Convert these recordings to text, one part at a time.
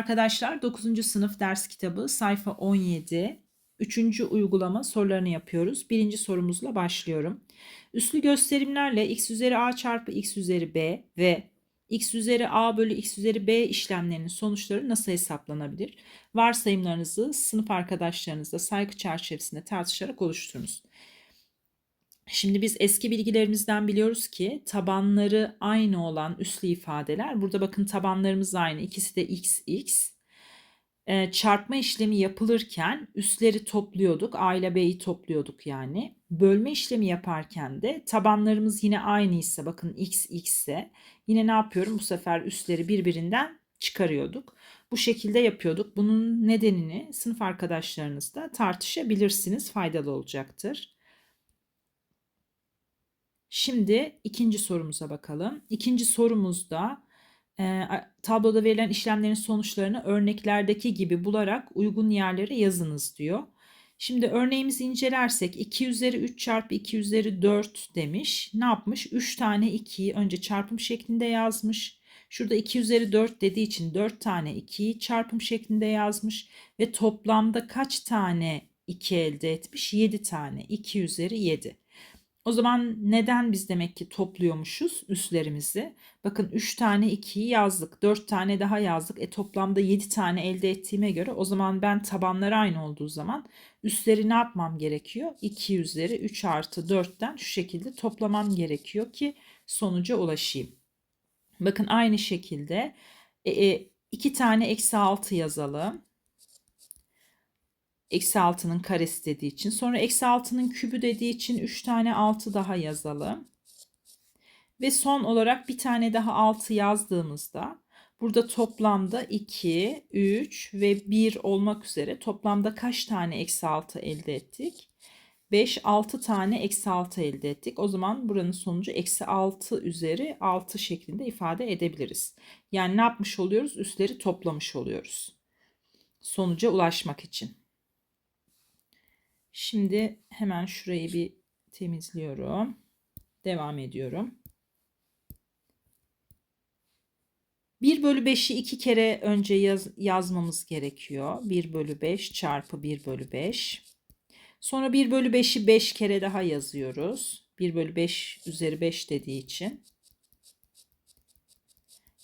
Arkadaşlar 9. sınıf ders kitabı sayfa 17. 3. uygulama sorularını yapıyoruz. Birinci sorumuzla başlıyorum. Üslü gösterimlerle x üzeri a çarpı x üzeri b ve x üzeri a bölü x üzeri b işlemlerinin sonuçları nasıl hesaplanabilir? Varsayımlarınızı sınıf arkadaşlarınızla saygı çerçevesinde tartışarak oluşturunuz. Şimdi biz eski bilgilerimizden biliyoruz ki tabanları aynı olan üslü ifadeler. Burada bakın tabanlarımız aynı. İkisi de x, x. Ee, çarpma işlemi yapılırken üsleri topluyorduk. A ile B'yi topluyorduk yani. Bölme işlemi yaparken de tabanlarımız yine aynıysa bakın x, x ise yine ne yapıyorum? Bu sefer üsleri birbirinden çıkarıyorduk. Bu şekilde yapıyorduk. Bunun nedenini sınıf arkadaşlarınızla tartışabilirsiniz. Faydalı olacaktır. Şimdi ikinci sorumuza bakalım. İkinci sorumuzda e, tabloda verilen işlemlerin sonuçlarını örneklerdeki gibi bularak uygun yerlere yazınız diyor. Şimdi örneğimizi incelersek 2 üzeri 3 çarpı 2 üzeri 4 demiş. Ne yapmış? 3 tane 2'yi önce çarpım şeklinde yazmış. Şurada 2 üzeri 4 dediği için 4 tane 2'yi çarpım şeklinde yazmış. Ve toplamda kaç tane 2 elde etmiş? 7 tane. 2 üzeri 7. O zaman neden biz demek ki topluyormuşuz üslerimizi? Bakın 3 tane 2'yi yazdık. 4 tane daha yazdık. E toplamda 7 tane elde ettiğime göre o zaman ben tabanları aynı olduğu zaman üstleri ne yapmam gerekiyor? 2 üzeri 3 artı 4'ten şu şekilde toplamam gerekiyor ki sonuca ulaşayım. Bakın aynı şekilde 2 e, tane eksi 6 yazalım eksi 6'nın karesi dediği için. Sonra eksi 6'nın kübü dediği için 3 tane 6 daha yazalım. Ve son olarak bir tane daha 6 yazdığımızda burada toplamda 2, 3 ve 1 olmak üzere toplamda kaç tane eksi 6 elde ettik? 5, 6 tane eksi 6 elde ettik. O zaman buranın sonucu eksi 6 üzeri 6 şeklinde ifade edebiliriz. Yani ne yapmış oluyoruz? Üstleri toplamış oluyoruz. Sonuca ulaşmak için. Şimdi hemen şurayı bir temizliyorum. Devam ediyorum. 1 bölü 5'i iki kere önce yaz, yazmamız gerekiyor. 1 bölü 5 çarpı 1 bölü 5. Sonra 1 bölü 5'i 5 kere daha yazıyoruz. 1 bölü 5 üzeri 5 dediği için.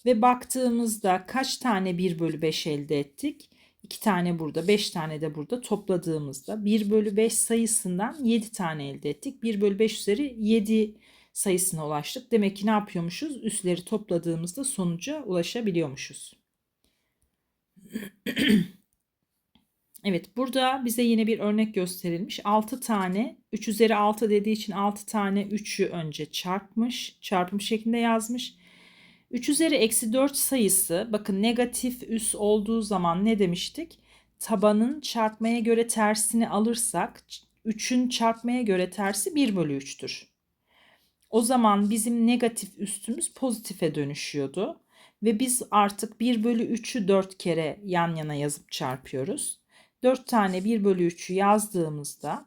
Ve baktığımızda kaç tane 1 bölü 5 elde ettik? 2 tane burada 5 tane de burada topladığımızda 1 bölü 5 sayısından 7 tane elde ettik. 1 bölü 5 üzeri 7 sayısına ulaştık. Demek ki ne yapıyormuşuz? Üsleri topladığımızda sonuca ulaşabiliyormuşuz. evet burada bize yine bir örnek gösterilmiş. 6 tane 3 üzeri 6 dediği için 6 tane 3'ü önce çarpmış. Çarpım şeklinde yazmış. 3 üzeri eksi 4 sayısı bakın negatif üs olduğu zaman ne demiştik? Tabanın çarpmaya göre tersini alırsak 3'ün çarpmaya göre tersi 1 bölü 3'tür. O zaman bizim negatif üstümüz pozitife dönüşüyordu. Ve biz artık 1 bölü 3'ü 4 kere yan yana yazıp çarpıyoruz. 4 tane 1 bölü 3'ü yazdığımızda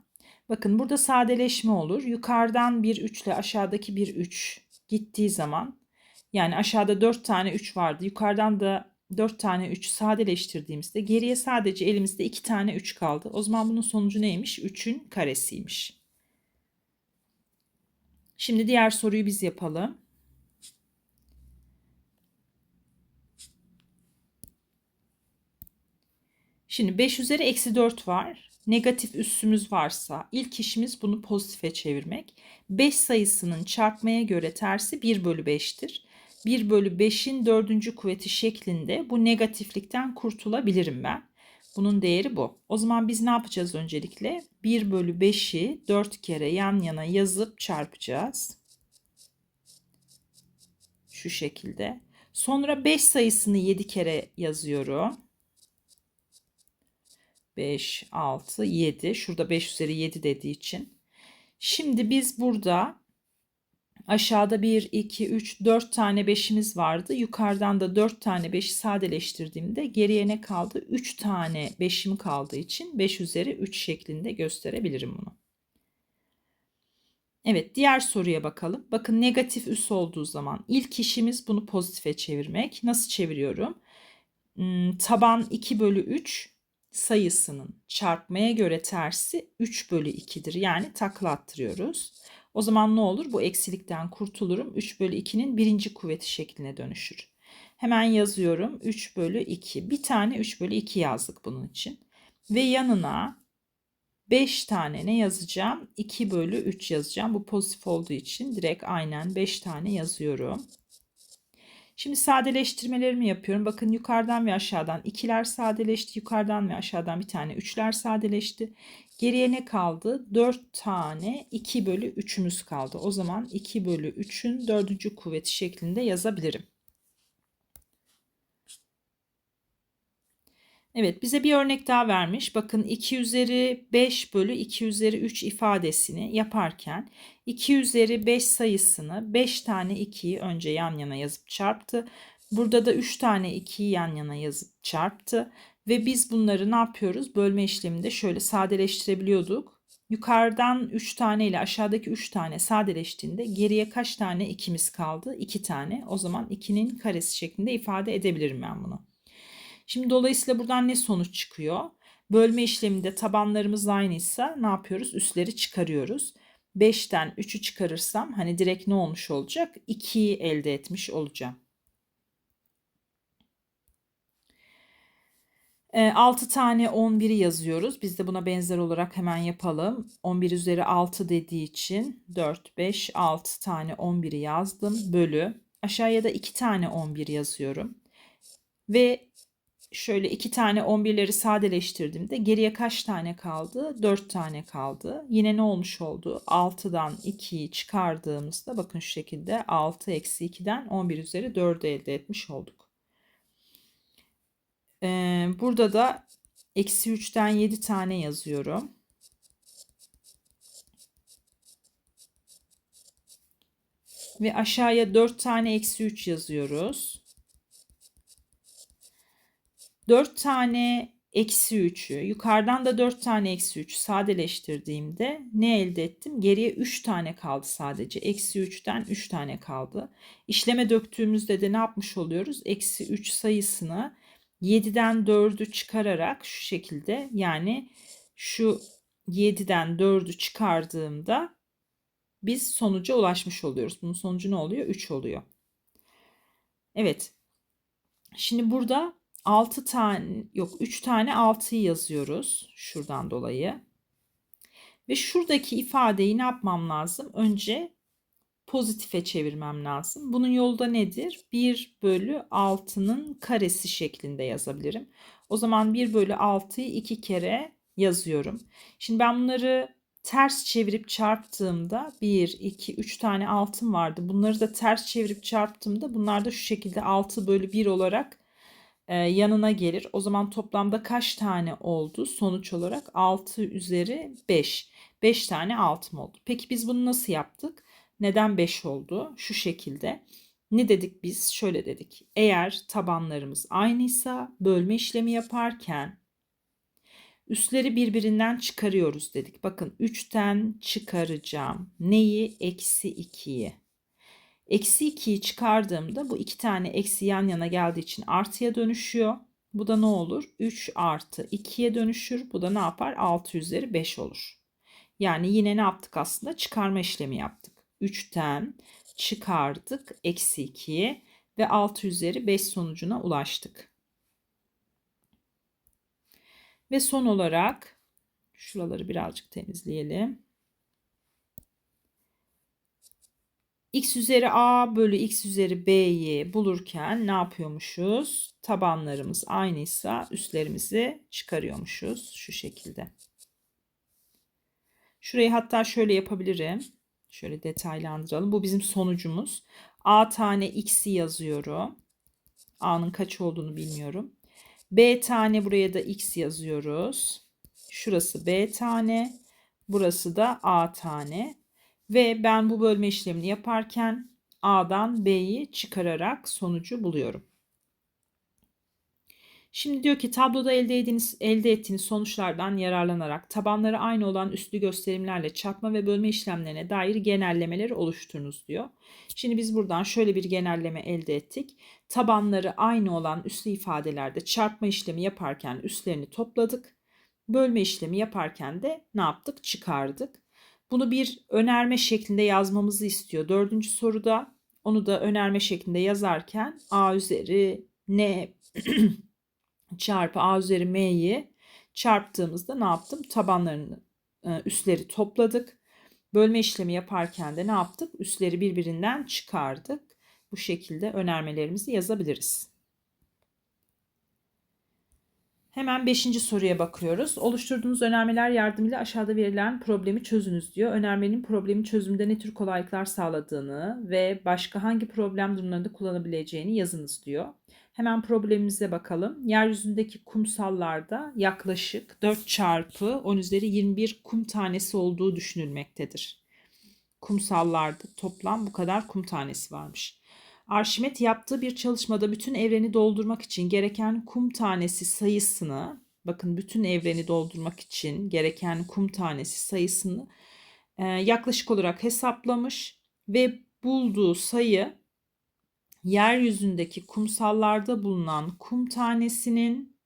bakın burada sadeleşme olur. Yukarıdan bir 3 ile aşağıdaki bir 3 gittiği zaman yani aşağıda 4 tane 3 vardı. Yukarıdan da 4 tane 3 sadeleştirdiğimizde geriye sadece elimizde 2 tane 3 kaldı. O zaman bunun sonucu neymiş? 3'ün karesiymiş. Şimdi diğer soruyu biz yapalım. Şimdi 5 üzeri eksi 4 var. Negatif üssümüz varsa ilk işimiz bunu pozitife çevirmek. 5 sayısının çarpmaya göre tersi 1 bölü 5'tir. 1 bölü 5'in dördüncü kuvveti şeklinde bu negatiflikten kurtulabilirim ben. Bunun değeri bu. O zaman biz ne yapacağız öncelikle? 1 bölü 5'i 4 kere yan yana yazıp çarpacağız. Şu şekilde. Sonra 5 sayısını 7 kere yazıyorum. 5, 6, 7. Şurada 5 üzeri 7 dediği için. Şimdi biz burada Aşağıda 1, 2, 3, 4 tane 5'imiz vardı. Yukarıdan da 4 tane 5'i sadeleştirdiğimde geriye ne kaldı? 3 tane 5'im kaldığı için 5 üzeri 3 şeklinde gösterebilirim bunu. Evet diğer soruya bakalım. Bakın negatif üs olduğu zaman ilk işimiz bunu pozitife çevirmek. Nasıl çeviriyorum? Hmm, taban 2 bölü 3 sayısının çarpmaya göre tersi 3 bölü 2'dir. Yani takla attırıyoruz. O zaman ne olur? Bu eksilikten kurtulurum. 3 bölü 2'nin birinci kuvveti şekline dönüşür. Hemen yazıyorum. 3 bölü 2. Bir tane 3 bölü 2 yazdık bunun için. Ve yanına 5 tane ne yazacağım? 2 bölü 3 yazacağım. Bu pozitif olduğu için direkt aynen 5 tane yazıyorum. Şimdi sadeleştirmelerimi yapıyorum. Bakın yukarıdan ve aşağıdan ikiler sadeleşti. Yukarıdan ve aşağıdan bir tane üçler sadeleşti. Geriye ne kaldı? 4 tane 2 bölü 3'ümüz kaldı. O zaman 2 bölü 3'ün dördüncü kuvveti şeklinde yazabilirim. Evet bize bir örnek daha vermiş. Bakın 2 üzeri 5 bölü 2 üzeri 3 ifadesini yaparken 2 üzeri 5 sayısını 5 tane 2'yi önce yan yana yazıp çarptı. Burada da 3 tane 2'yi yan yana yazıp çarptı. Ve biz bunları ne yapıyoruz? Bölme işleminde şöyle sadeleştirebiliyorduk. Yukarıdan 3 tane ile aşağıdaki 3 tane sadeleştiğinde geriye kaç tane 2'miz kaldı? 2 tane. O zaman 2'nin karesi şeklinde ifade edebilirim ben bunu. Şimdi dolayısıyla buradan ne sonuç çıkıyor? Bölme işleminde tabanlarımız aynıysa ne yapıyoruz? Üstleri çıkarıyoruz. 5'ten 3'ü çıkarırsam hani direkt ne olmuş olacak? 2'yi elde etmiş olacağım. 6 ee, tane 11'i yazıyoruz. Biz de buna benzer olarak hemen yapalım. 11 üzeri 6 dediği için 4, 5, 6 tane 11'i yazdım. Bölü. Aşağıya da 2 tane 11 yazıyorum. Ve şöyle iki tane 11'leri sadeleştirdiğimde geriye kaç tane kaldı? 4 tane kaldı. Yine ne olmuş oldu? 6'dan 2'yi çıkardığımızda bakın şu şekilde 6 eksi 2'den 11 üzeri 4'ü elde etmiş olduk. Ee, burada da eksi 3'ten 7 tane yazıyorum. Ve aşağıya 4 tane eksi 3 yazıyoruz. 4 tane eksi 3'ü yukarıdan da 4 tane eksi 3 sadeleştirdiğimde ne elde ettim? Geriye 3 tane kaldı sadece. Eksi 3'ten 3 tane kaldı. İşleme döktüğümüzde de ne yapmış oluyoruz? Eksi 3 sayısını 7'den 4'ü çıkararak şu şekilde yani şu 7'den 4'ü çıkardığımda biz sonuca ulaşmış oluyoruz. Bunun sonucu ne oluyor? 3 oluyor. Evet. Şimdi burada 6 tane yok 3 tane 6'yı yazıyoruz şuradan dolayı. Ve şuradaki ifadeyi ne yapmam lazım? Önce pozitife çevirmem lazım. Bunun yolu da nedir? 1 bölü 6'nın karesi şeklinde yazabilirim. O zaman 1 bölü 6'yı 2 kere yazıyorum. Şimdi ben bunları ters çevirip çarptığımda 1, 2, 3 tane altın vardı. Bunları da ters çevirip çarptığımda bunlar da şu şekilde 6 bölü 1 olarak yanına gelir. O zaman toplamda kaç tane oldu? Sonuç olarak 6 üzeri 5. 5 tane altım oldu. Peki biz bunu nasıl yaptık? Neden 5 oldu? Şu şekilde. Ne dedik biz? Şöyle dedik. Eğer tabanlarımız aynıysa bölme işlemi yaparken üstleri birbirinden çıkarıyoruz dedik. Bakın 3'ten çıkaracağım. Neyi? Eksi 2'yi. Eksi 2'yi çıkardığımda bu iki tane eksi yan yana geldiği için artıya dönüşüyor. Bu da ne olur? 3 artı 2'ye dönüşür. Bu da ne yapar? 6 üzeri 5 olur. Yani yine ne yaptık aslında? Çıkarma işlemi yaptık. 3'ten çıkardık eksi 2'yi ve 6 üzeri 5 sonucuna ulaştık. Ve son olarak şuraları birazcık temizleyelim. X üzeri a bölü x üzeri b'yi bulurken ne yapıyormuşuz? Tabanlarımız aynıysa üstlerimizi çıkarıyormuşuz şu şekilde. Şurayı hatta şöyle yapabilirim. Şöyle detaylandıralım. Bu bizim sonucumuz. A tane x'i yazıyorum. A'nın kaç olduğunu bilmiyorum. B tane buraya da x yazıyoruz. Şurası B tane. Burası da A tane. Ve ben bu bölme işlemini yaparken A'dan B'yi çıkararak sonucu buluyorum. Şimdi diyor ki tabloda elde ettiğiniz, elde ettiğiniz sonuçlardan yararlanarak tabanları aynı olan üslü gösterimlerle çarpma ve bölme işlemlerine dair genellemeleri oluşturunuz diyor. Şimdi biz buradan şöyle bir genelleme elde ettik. Tabanları aynı olan üslü ifadelerde çarpma işlemi yaparken üslerini topladık. Bölme işlemi yaparken de ne yaptık? Çıkardık. Bunu bir önerme şeklinde yazmamızı istiyor. Dördüncü soruda onu da önerme şeklinde yazarken a üzeri n çarpı a üzeri m'yi çarptığımızda ne yaptım? Tabanlarını e, üsleri topladık. Bölme işlemi yaparken de ne yaptık? Üsleri birbirinden çıkardık. Bu şekilde önermelerimizi yazabiliriz. Hemen 5. soruya bakıyoruz. Oluşturduğunuz önermeler yardımıyla aşağıda verilen problemi çözünüz diyor. Önermenin problemi çözümünde ne tür kolaylıklar sağladığını ve başka hangi problem durumlarında kullanabileceğini yazınız diyor. Hemen problemimize bakalım. Yeryüzündeki kumsallarda yaklaşık 4 çarpı 10 üzeri 21 kum tanesi olduğu düşünülmektedir. Kumsallarda toplam bu kadar kum tanesi varmış. Arşimet yaptığı bir çalışmada bütün evreni doldurmak için gereken kum tanesi sayısını, bakın bütün evreni doldurmak için gereken kum tanesi sayısını e, yaklaşık olarak hesaplamış ve bulduğu sayı yeryüzündeki kumsallarda bulunan kum tanesinin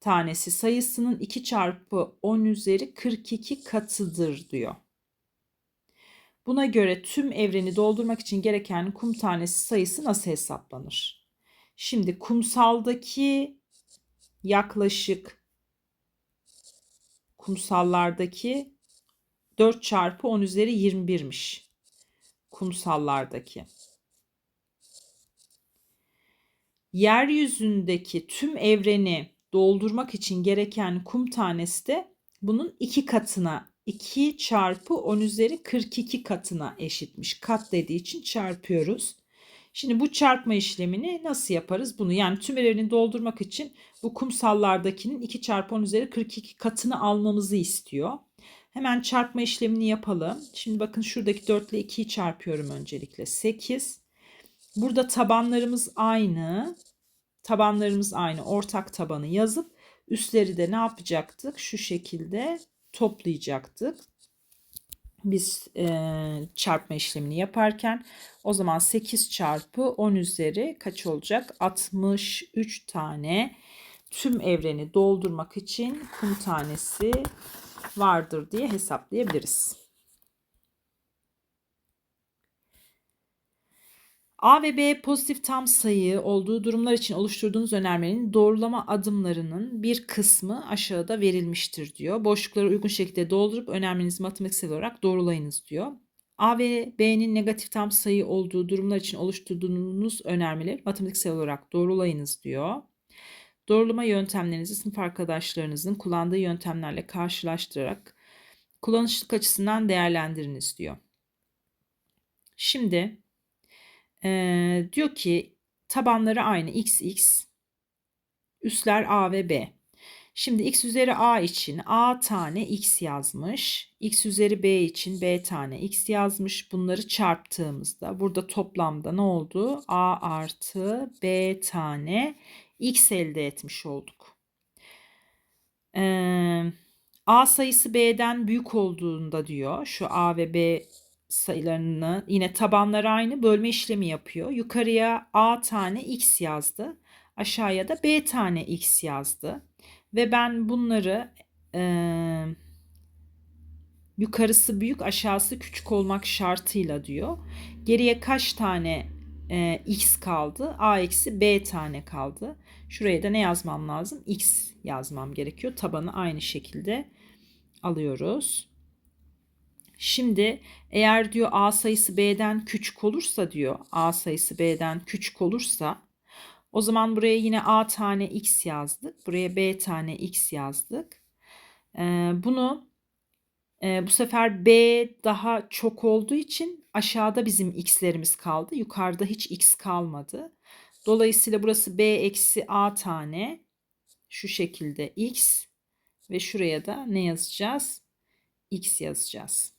tanesi sayısının 2 çarpı 10 üzeri 42 katıdır diyor. Buna göre tüm evreni doldurmak için gereken kum tanesi sayısı nasıl hesaplanır? Şimdi kumsaldaki yaklaşık kumsallardaki 4 çarpı 10 üzeri 21'miş. Kumsallardaki. Yeryüzündeki tüm evreni doldurmak için gereken kum tanesi de bunun iki katına 2 çarpı 10 üzeri 42 katına eşitmiş. Kat dediği için çarpıyoruz. Şimdi bu çarpma işlemini nasıl yaparız? Bunu yani tüm evreni doldurmak için bu kumsallardakinin 2 çarpı 10 üzeri 42 katını almamızı istiyor. Hemen çarpma işlemini yapalım. Şimdi bakın şuradaki 4 ile 2'yi çarpıyorum öncelikle. 8. Burada tabanlarımız aynı. Tabanlarımız aynı. Ortak tabanı yazıp üstleri de ne yapacaktık? Şu şekilde toplayacaktık. Biz e, çarpma işlemini yaparken o zaman 8 çarpı 10 üzeri kaç olacak? 63 tane tüm evreni doldurmak için kum tanesi vardır diye hesaplayabiliriz. A ve B pozitif tam sayı olduğu durumlar için oluşturduğunuz önermenin doğrulama adımlarının bir kısmı aşağıda verilmiştir diyor. Boşlukları uygun şekilde doldurup önermenizi matematiksel olarak doğrulayınız diyor. A ve B'nin negatif tam sayı olduğu durumlar için oluşturduğunuz önermeleri matematiksel olarak doğrulayınız diyor. Doğrulama yöntemlerinizi sınıf arkadaşlarınızın kullandığı yöntemlerle karşılaştırarak kullanışlık açısından değerlendiriniz diyor. Şimdi ee, diyor ki tabanları aynı x x üstler a ve b. Şimdi x üzeri a için a tane x yazmış. x üzeri b için b tane x yazmış. Bunları çarptığımızda burada toplamda ne oldu? a artı b tane x elde etmiş olduk. Ee, a sayısı b'den büyük olduğunda diyor şu a ve b sayılarını yine tabanları aynı bölme işlemi yapıyor. Yukarıya a tane x yazdı. Aşağıya da b tane x yazdı. Ve ben bunları e, yukarısı büyük aşağısı küçük olmak şartıyla diyor. Geriye kaç tane e, x kaldı? a eksi b tane kaldı. Şuraya da ne yazmam lazım? x yazmam gerekiyor. Tabanı aynı şekilde alıyoruz. Şimdi eğer diyor A sayısı B'den küçük olursa diyor A sayısı B'den küçük olursa o zaman buraya yine A tane X yazdık. Buraya B tane X yazdık. Ee, bunu e, bu sefer B daha çok olduğu için aşağıda bizim X'lerimiz kaldı. Yukarıda hiç X kalmadı. Dolayısıyla burası B eksi A tane şu şekilde X ve şuraya da ne yazacağız? X yazacağız.